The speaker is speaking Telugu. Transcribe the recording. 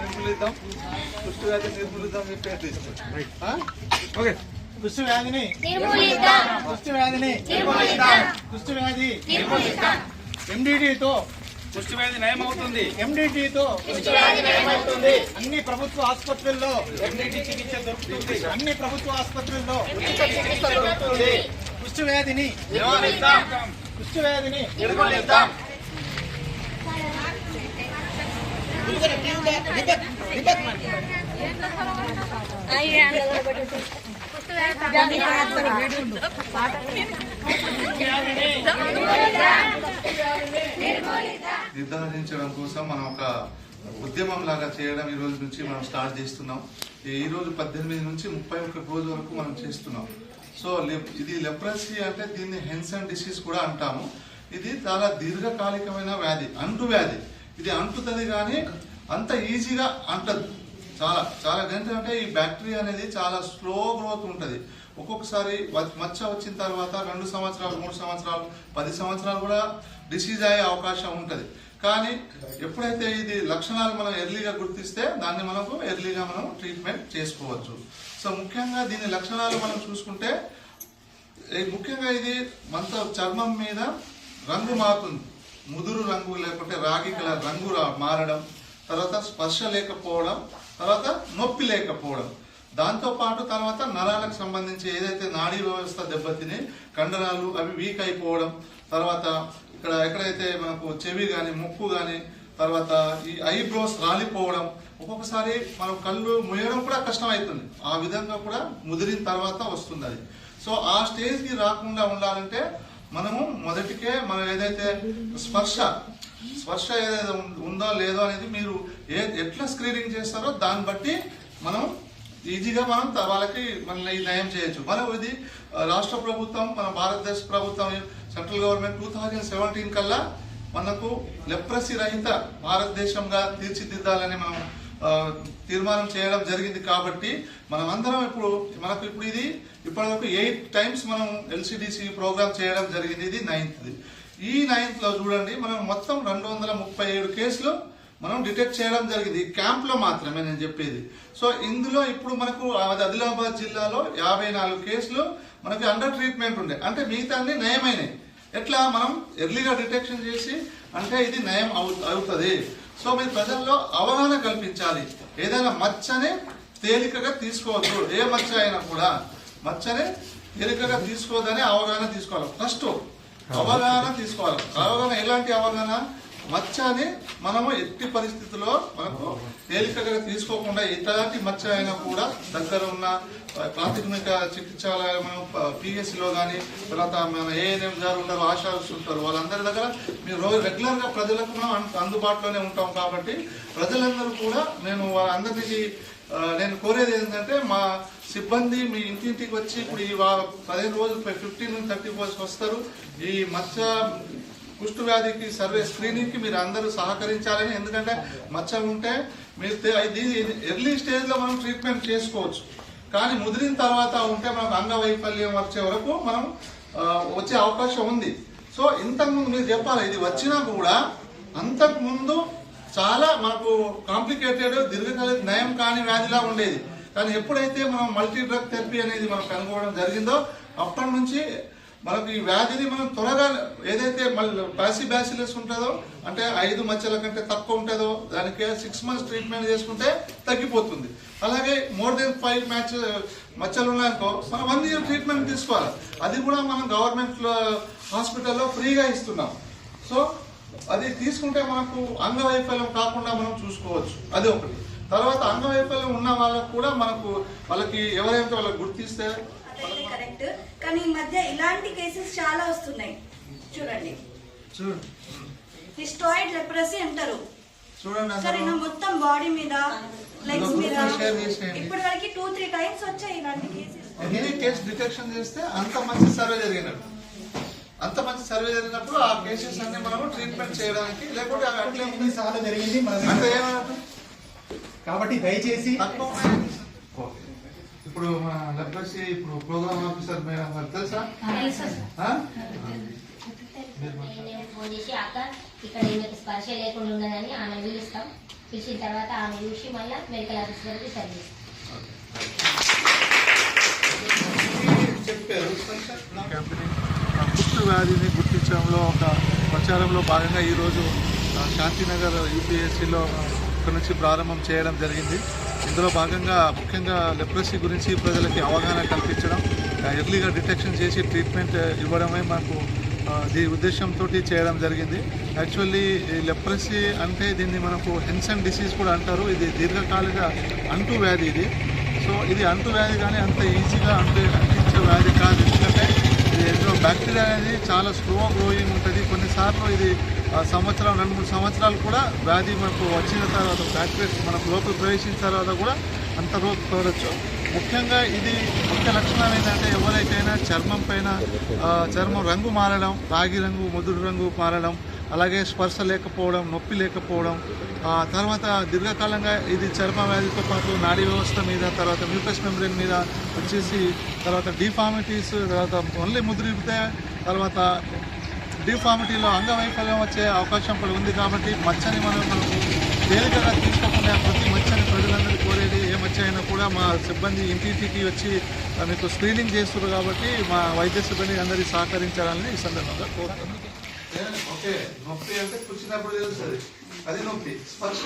నిర్మూలిద్దాం కుష్టి వ్యాధి నిర్మూలిద్దాం మీ పేరు? ఓకే కుష్టి వ్యాధిని కుష్టి వ్యాధిని కుష్టి వ్యాధి ఎండిడితో కుష్టి వ్యాధి నయమవుతుంది. ఎండిడితో కుష్టి వ్యాధి నయమవుతుంది. అన్ని ప్రభుత్వ ఆసుపత్రుల్లో ఎండిటి చికిత్స దొరుకుతుంది. అన్ని ప్రభుత్వ ఆసుపత్రుల్లో ఉచిత చికిత్స దొరుకుతుంది. కుష్టి వ్యాధిని కుష్టి వ్యాధిని నిర్మూలిద్దాం. నిర్ధారించడం కోసం మనం ఒక ఉద్యమం లాగా చేయడం ఈ రోజు నుంచి మనం స్టార్ట్ చేస్తున్నాం. ఈ రోజు పద్దెనిమిది నుంచి ముప్పై ఒక్క రోజు వరకు మనం చేస్తున్నాం. సో ఇది లెప్రసీ అంటే దీన్ని హెన్సన్ డిసీజ్ కూడా అంటాము. ఇది చాలా దీర్ఘకాలికమైన వ్యాధి అంటు వ్యాధి ఇది అంటుతుంది కానీ అంత ఈజీగా అంటదు. చాలా చాలా గంటలు అంటే ఈ బ్యాక్టీరియా అనేది చాలా స్లో గ్రోత్ ఉంటుంది. ఒక్కొక్కసారి మచ్చ వచ్చిన తర్వాత రెండు సంవత్సరాలు మూడు సంవత్సరాలు పది సంవత్సరాలు కూడా డిసీజ్ అయ్యే అవకాశం ఉంటుంది. కానీ ఎప్పుడైతే ఇది లక్షణాలు మనం ఎర్లీగా గుర్తిస్తే దాన్ని మనకు ఎర్లీగా మనం ట్రీట్మెంట్ చేసుకోవచ్చు. సో ముఖ్యంగా దీని లక్షణాలు మనం చూసుకుంటే ఈ ముఖ్యంగా ఇది మనతో చర్మం మీద రంగు మారుతుంది. ముదురు రంగు లేకుంటే రాగి కలర్ రంగు మారడం తర్వాత స్పర్శ లేకపోవడం తర్వాత నొప్పి లేకపోవడం. దాంతోపాటు తర్వాత నరాలకు సంబంధించి ఏదైతే నాడీ వ్యవస్థ దెబ్బతిని కండరాలు అవి వీక్ అయిపోవడం తర్వాత ఇక్కడ ఎక్కడైతే మనకు చెవి కానీ ముక్కు కానీ తర్వాత ఈ ఐబ్రోస్ రాలిపోవడం ఒక్కొక్కసారి మనం కళ్ళు ముయ్యడం కూడా కష్టం అవుతుంది ఆ విధంగా కూడా ముదిరిన తర్వాత వస్తుంది అది. సో ఆ స్టేజ్కి రాకుండా ఉండాలంటే మనము మొదటికే మనం ఏదైతే స్పర్శ స్పర్శ ఏదైతే ఉందో లేదో అనేది మీరు ఏ ఎట్లా స్క్రీనింగ్ చేస్తారో దాన్ని బట్టి మనం ఈజీగా మనం వాళ్ళకి మనల్ని ఈ నయం చేయొచ్చు. మనం ఇది రాష్ట్ర ప్రభుత్వం మన భారతదేశ ప్రభుత్వం central government two thousand seventeen కల్లా మనకు లెప్రసీ రహిత భారతదేశంగా తీర్చిదిద్దాలని మనం తీర్మానం చేయడం జరిగింది కాబట్టి మనం అందరం ఇప్పుడు మనకు ఇప్పుడు ఇది ఇప్పటివరకు ఎయిట్ టైమ్స్ మనం ఎల్సిడిసి ప్రోగ్రామ్ చేయడం జరిగింది ఇది నైన్త్ది ఈ నైన్త్లో చూడండి మనం మొత్తం రెండు వందల ముప్పై ఏడు కేసులు మనం డిటెక్ట్ చేయడం జరిగింది. క్యాంప్లో మాత్రమే నేను చెప్పేది. సో ఇందులో ఇప్పుడు మనకు ఆదిలాబాద్ జిల్లాలో యాభై నాలుగు కేసులు మనకి అండర్ ట్రీట్మెంట్ ఉండే. అంటే మిగతా అన్ని నయమైనవి ఎట్లా? మనం ఎర్లీగా డిటెక్షన్ చేసి అంటే ఇది నయం అవు అవుతుంది. సో మీరు ప్రజల్లో అవగాహన కల్పించాలి. ఏదైనా మచ్చని తేలికగా తీసుకోవద్దు. ఏ మచ్చ అయినా కూడా మచ్చని తేలికగా తీసుకోవద్దని అవగాహన తీసుకోవాలి. ఫస్ట్ అవగాహన తీసుకోవాలి. అవగాహన ఎలాంటి అవగాహన? మచ్చని మనము ఎట్టి పరిస్థితుల్లో మనకు తేలికగా తీసుకోకుండా ఎలాంటి మచ్చ అయినా కూడా దగ్గర ఉన్న ప్రాథమిక చికిత్సాలయం పిఎస్సిలో కానీ తర్వాత మన ఏఎన్ఎం గారు ఉంటారు ఆశా ఉంటారు వాళ్ళందరి దగ్గర మీరు రోజు రెగ్యులర్గా ప్రజలకు అందు- అందుబాటులోనే ఉంటాం కాబట్టి ప్రజలందరూ కూడా నేను వాళ్ళందరికీ నేను కోరేది ఏంటంటే మా సిబ్బంది మీ ఇంటింటికి వచ్చి ఇప్పుడు ఈ పదిహేను రోజులు ఫిఫ్టీన్ నుంచి థర్టీ ఫోర్స్ వస్తారు. ఈ మత్స్య కుష్టు వ్యాధికి సర్వే స్క్రీనింగ్కి మీరు అందరూ సహకరించాలని ఎందుకంటే మచ్చ ఉంటే మీరు ఇది ఎర్లీ స్టేజ్లో మనం ట్రీట్మెంట్ చేసుకోవచ్చు. కానీ ముదిరిన తర్వాత ఉంటే మనకు అంగవైఫల్యం వచ్చే వరకు మనం వచ్చే అవకాశం ఉంది. సో ఇంతకుముందు మీరు చెప్పాలి ఇది వచ్చినా కూడా అంతకుముందు చాలా మనకు కాంప్లికేటెడ్ దీర్ఘకాలిక నయం కాని వ్యాధిలా ఉండేది. కానీ ఎప్పుడైతే మనం మల్టీ డ్రగ్ థెరపీ అనేది మనం కనుగొనడం జరిగిందో అప్పటి నుంచి మనకు ఈ వ్యాధిని మనం త్వరగా ఏదైతే మళ్ళీ బ్యాసి బ్యాసిలెస్ ఉంటుందో అంటే ఐదు మచ్చల కంటే తక్కువ ఉంటుందో దానికి సిక్స్ మంత్స్ ట్రీట్మెంట్ చేసుకుంటే తగ్గిపోతుంది. అలాగే మోర్ దెన్ ఫైవ్ మ్యాచ్ మచ్చలు ఉన్నాయనుకో మనం వన్ ఇయర్ ట్రీట్మెంట్ తీసుకోవాలి. అది కూడా మనం గవర్నమెంట్ హాస్పిటల్లో ఫ్రీగా ఇస్తున్నాం. సో అది తీసుకుంటే మనకు అంగవైఫల్యం కాకుండా మనం చూసుకోవచ్చు. అది ఒకటి. తర్వాత అంగవైఫల్యం ఉన్న వాళ్ళకు కూడా మనకు వాళ్ళకి ఎవరైతే వాళ్ళకి గుర్తిస్తే అదైతే కరెక్ట్. కానీ ఈ మధ్య ఇలాంటి కేసెస్ చాలా వస్తున్నాయి. చూడండి. హిస్టాయిడ్ లెప్రసీ అంటారు. చూడండి సరే అందరూ మొత్తం బాడీ మీద లెగ్స్ మీద. ఇప్పటి వరకు టూ త్రీ టైమ్స్ వచ్చాయి ఇలాంటి కేసెస్ ఎన్ని కేసు డిటెక్షన్ చేస్తే అంత మంచి సర్వే జరిగినట్టు. అంత మంచి సర్వే జరిగినప్పుడు ఆ కేసెస్ అన్ని మనం ట్రీట్మెంట్ చేయడానికి లేకపోతే అవి అట్లే ఇది చాలా జరిగింది? అంటే కాబట్టి దయచేసి తక్కువ. ఇప్పుడు మన లెప్రసీ ఇప్పుడు ప్రోగ్రామ్ ఆఫీసర్ మేడం గారు తెలుసా? ఫోన్ చేసి అక్క ఇక్కడ ఈమెకు స్పర్శ లేకుండా ఉన్నదని ఆమె పిలుస్తాం. పిలిచిన తర్వాత ఆమె చూసి మళ్ళీ మెడికల్ ఆఫీసర్ గారికి సర్వీస్ కంపెనీ. ఆ కుష్టు వ్యాధిని గుర్తించడంలో ఒక ప్రచారంలో భాగంగా ఈరోజు శాంతినగర్ యూపీఎస్సీలో ఇక్కడ నుంచి ప్రారంభం చేయడం జరిగింది. ఇందులో భాగంగా ముఖ్యంగా లెప్రసీ గురించి ప్రజలకి అవగాహన కల్పించడం ఎర్లీగా డిటెక్షన్ చేసి ట్రీట్మెంట్ ఇవ్వడమే మనకు దీని ఉద్దేశంతో చేయడం జరిగింది. యాక్చువల్లీ లెప్రసీ అంటే దీన్ని మనకు హెన్సన్ డిసీజ్ కూడా అంటారు. ఇది దీర్ఘకాలిక అంటు వ్యాధి ఇది. సో ఇది అంటు వ్యాధి కానీ అంత ఈజీగా అంటు అంటించే వ్యాధి కాదు. ఎందుకంటే ఇది బ్యాక్టీరియా అనేది చాలా స్లో గ్రోయింగ్ ఉంటుంది. కొన్నిసార్లు ఇది సంవత్సరం రెండు మూడు సంవత్సరాలు కూడా వ్యాధి మనకు వచ్చిన తర్వాత బ్యాక్టీరియా మనకు లోపల ప్రవేశించిన తర్వాత కూడా అంత రోజు చూడొచ్చు. ముఖ్యంగా ఇది ముఖ్య లక్షణం ఏంటంటే ఎవరైతేనా చర్మం పైన చర్మం రంగు మారడం రాగి రంగు ముదురు రంగు మారడం అలాగే స్పర్శ లేకపోవడం నొప్పి లేకపోవడం తర్వాత దీర్ఘకాలంగా ఇది చర్మ వ్యాధితో పాటు నాడీ వ్యవస్థ మీద తర్వాత మ్యూకస్ మెంబ్రెయిన్ మీద వచ్చేసి తర్వాత డిఫార్మిటీస్ తర్వాత ఓన్లీ ముద్రిపితే తర్వాత డిఫార్మిటీలో అంగవైఫల్యం వచ్చే అవకాశం కూడా ఉంది కాబట్టి మచ్చని మనం తేలికగా తీసుకోకుండా ప్రతి మచ్చని ప్రజలందరూ కోరేది ఏ మచ్చ అయినా కూడా మా సిబ్బంది ఇంటింటికి వచ్చి మీకు స్క్రీనింగ్ చేస్తున్నారు కాబట్టి మా వైద్య సిబ్బంది అందరికీ సహకరించాలని ఈ సందర్భంగా కోరుతున్నాను ఓకే నొప్పి అంటే కూర్చున్నప్పుడు తెలుస్తుంది. అది నొప్పి. స్పర్శ?